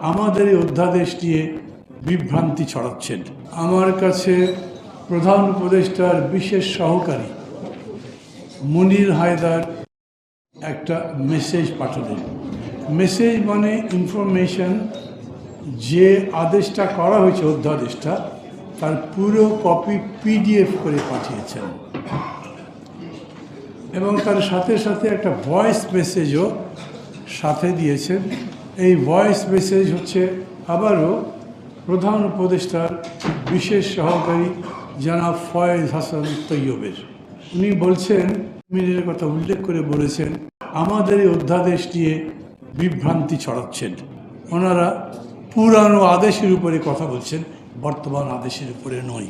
আমাদের এই অধ্যাদেশ নিয়ে বিভ্রান্তি ছড়াচ্ছেন। আমার কাছে প্রধান উপদেষ্টার বিশেষ সহকারী মনির হায়দার একটা মেসেজ পাঠালেন। মেসেজ মানে ইনফরমেশন, যে আদেশটা করা হয়েছে অধ্যাদেশটা, তার পুরো কপি পিডিএফ করে পাঠিয়েছেন। এবং তার সাথে সাথে একটা ভয়েস মেসেজও সাথে দিয়েছেন। এই ভয়েস মেসেজ হচ্ছে আবারও প্রধান উপদেষ্টার বিশেষ সহকারী জানাব ফয়েজ হাসান তৈয়বের। উনি বলছেন, মিনের কথা উল্লেখ করে বলেছেন, আমাদের এই অধ্যাদেশ নিয়ে বিভ্রান্তি ছড়াচ্ছেন। ওনারা পুরানো আদেশের উপরে কথা বলছেন, বর্তমান আদেশের উপরে নয়।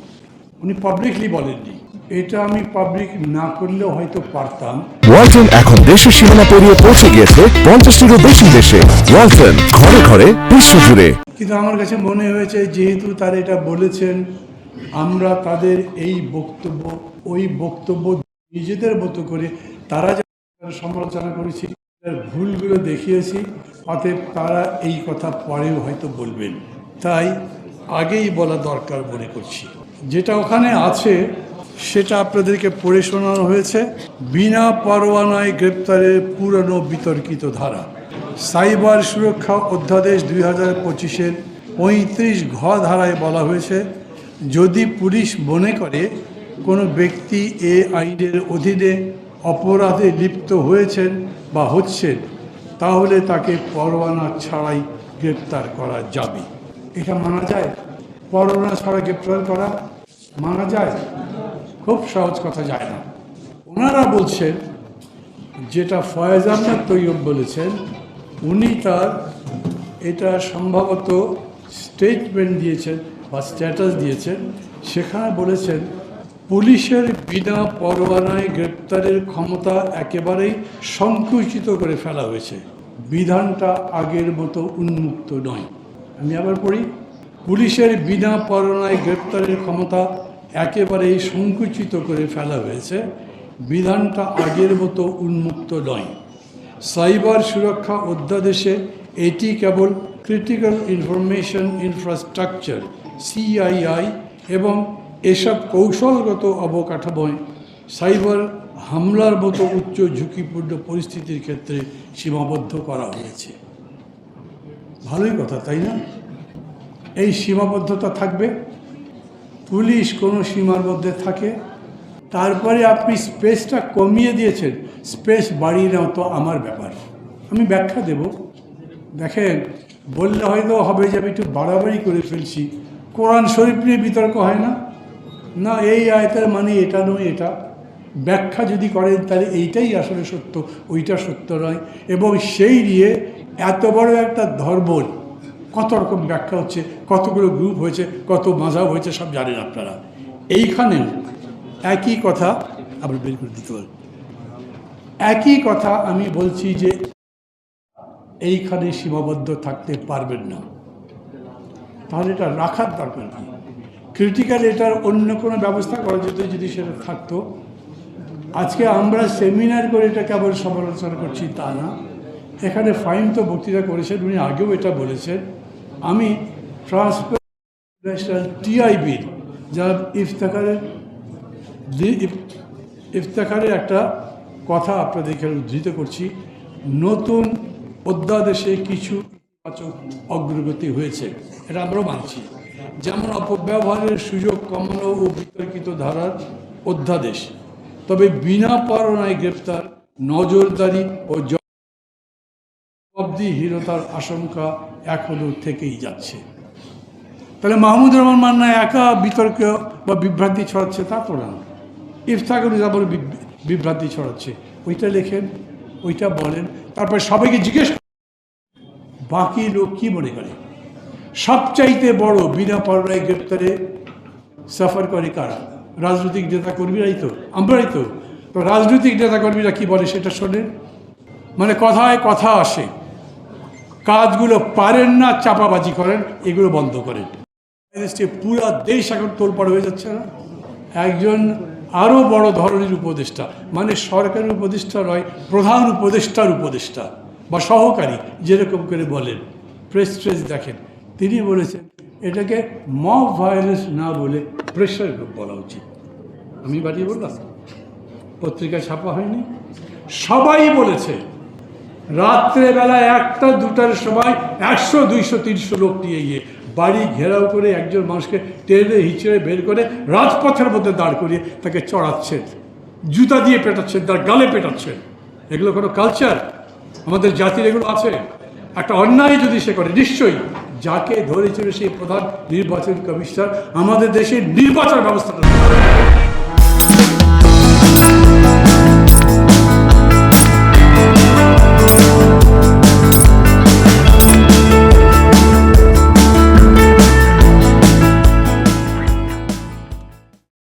উনি পাবলিকলি বলেননি। এটা আমি পাবলিক না করলেও হয়তো পারতাম। ওয়ালটন এখন দেশের সীমানা পেরিয়ে পৌঁছে গিয়েছে পঞ্চাশটিরও বেশি দেশে। ওয়ালটন ঘরে ঘরে বিশ্বজুড়ে। কিন্তু আমার কাছে মনে হয়েছে যেহেতু তারা এটা বলেছেন আমরা তাদের এই বক্তব্য ওই বক্তব্য নিজেদের মতো করে তারা যা সমালোচনা করেছি তার ভুলগুলো দেখিয়েছি অতএব তারা এই কথা পরেও হয়তো বলবেন। তাই আগেই বলা দরকার মনে করছি। যেটা ওখানে আছে, সেটা আপনাদেরকে পড়ে শোনানো হয়েছে। বিনা পরোয়ানায় গ্রেপ্তারের পুরনো বিতর্কিত ধারা। সাইবার সুরক্ষা অধ্যাদেশ দুই হাজার পঁচিশের পঁয়ত্রিশ ঘ ধারায় বলা হয়েছে, যদি পুলিশ মনে করে কোনো ব্যক্তি এ আইনের অধীনে অপরাধে লিপ্ত হয়েছেন বা হচ্ছেন, তাহলে তাকে পরোয়ানা ছাড়াই গ্রেপ্তার করা যাবে। এটা মানা যায় পরোয়ানা ছাড়া গ্রেপ্তার করা মানা যায়? খুব সহজ কথা যায় না। ওনারা বলছেন, যেটা ফয়েজ আহমেদ তৈয়ব বলেছেন, উনি তার এটা সম্ভবত স্টেটমেন্ট দিয়েছেন বা স্ট্যাটাস দিয়েছেন, সেখানে বলেছেন, পুলিশের বিনা পরোয়ানায় গ্রেপ্তারের ক্ষমতা একেবারেই সংকুচিত করে ফেলা হয়েছে। বিধানটা আগের মতো উন্মুক্ত নয়। আমি আবার পড়ি। পুলিশের বিনা পরোয়ানায় গ্রেপ্তারের ক্ষমতা একেবারেই সংকুচিত করে ফেলা হয়েছে। বিধানটা আগের মতো উন্মুক্ত নয়। সাইবার সুরক্ষা অধ্যাদেশে এটি কেবল ক্রিটিক্যাল ইনফরমেশন ইনফ্রাস্ট্রাকচার সিআইআই এবং এসব কৌশলগত অবকাঠামোয় সাইবার হামলার মতো উচ্চ ঝুঁকিপূর্ণ পরিস্থিতির ক্ষেত্রে সীমাবদ্ধ করা হয়েছে। ভালোই কথা, তাই না? এই সীমাবদ্ধতা থাকবে। পুলিশ কোনো সীমার মধ্যে থাকে। তারপরে আপনি স্পেসটা কমিয়ে দিয়েছেন। স্পেস বাড়িয়ে নেওয়া তো আমার ব্যাপার। আমি ব্যাখ্যা দেব। দেখেন, বললে হয়তো হবে যে আমি একটু বাড়াবাড়ি করে ফেলছি। কোরআন শরীফ নিয়ে বিতর্ক হয় না? না, এই আয়তের মানে এটা নয়, এটা। ব্যাখ্যা যদি করেন, তাহলে এইটাই আসলে সত্য, ওইটা সত্য নয়। এবং সেই নিয়ে এত বড় একটা ধর্ম কত রকম ব্যাখ্যা হচ্ছে, কতগুলো গ্রুপ হয়েছে, কত মাঝাব হয়েছে, সব জানেন আপনারা। এইখানে একই কথা আবার বের করে দিতে পারেন। একই কথা আমি বলছি যে এইখানে সীমাবদ্ধ থাকতে পারবেন না। তাহলে এটা রাখার দরকার কি? ক্রিটিক্যাল এটার অন্য কোনো ব্যবস্থা করা যেত যদি সেটা থাকতো, আজকে আমরা সেমিনার করে এটা কেবল সমালোচনা করছি তা না। এখানে ফাইন তো বক্তৃতা করেছেন, উনি আগেও এটা বলেছেন। আমি ট্রান্সপ্যারেন্ট টিআইবির যার ইফতেখারের ইফতেখারের একটা কথা আপনাদের এখানে উদ্ধৃত করছি। নতুন অধ্যাদেশে কিছু অগ্রগতি হয়েছে, এটা আমরাও মানছি। যেমন অপব্যবহারের সুযোগ কমানো ও বিতর্কিত ধারার অধ্যাদেশ, তবে বিনা পরনায় গ্রেপ্তার, নজরদারি ও জবাবদিহিরতার আশঙ্কা এখনও থেকেই যাচ্ছে। তাহলে মাহমুদ রহমান মান্না একা বিতর্ক বা বিভ্রান্তি ছড়াচ্ছে তা তো না। ইফতাকুর জাবর বিভ্রান্তি ছড়াচ্ছে। ওইটা লেখেন, ওইটা বলেন, তারপরে সবাইকে জিজ্ঞেস বাকি লোক কি মনে করে? সবচাইতে বড় বিনা পরনায় গ্রেপ্তারে সাফার করে কারা? রাজনৈতিক নেতা কর্মীরাই তো, আমরাই তো। তো রাজনৈতিক নেতা কর্মীরা কি বলে সেটা শোনেন। মানে কথায় কথা আসে। কাজগুলো পারেন না, চাপাবাজি করেন, এগুলো বন্ধ করেন। পুরা দেশ এখন তোলপাড় হয়ে যাচ্ছে না। একজন আরও বড় ধরনের উপদেষ্টা মানে সরকারের উপদেষ্টা নয়, প্রধান উপদেষ্টার উপদেষ্টা বা সহকারী, যেরকম করে বলেন। প্রেস ট্রেস দেখেন, তিনি বলেছেন, এটাকে মব ভায়োলেন্স না বলে প্রেশার গ্রুপ বলা উচিত। আমি বাড়িয়ে বললাম, পত্রিকায় ছাপা হয়নি। সবাই বলেছে রাত্রেবেলা একটা, দুটার সময় একশো, দুইশো, তিনশো লোক নিয়ে গিয়ে বাড়ি ঘেরাও করে একজন মানুষকে টেনে, হিচড়ে বের করে রাজপথের মধ্যে দাঁড় করিয়ে তাকে চড়াচ্ছেন জুতা দিয়ে পেটাচ্ছেন তার গালে পেটাচ্ছেন এগুলো কোনো কালচার আমাদের জাতির এগুলো আছে। একটা অন্যায় যদি সে করে, নিশ্চয়ই। যাকে ধরেছিল সেই প্রধান নির্বাচন কমিশনার, আমাদের দেশের নির্বাচন ব্যবস্থাটা।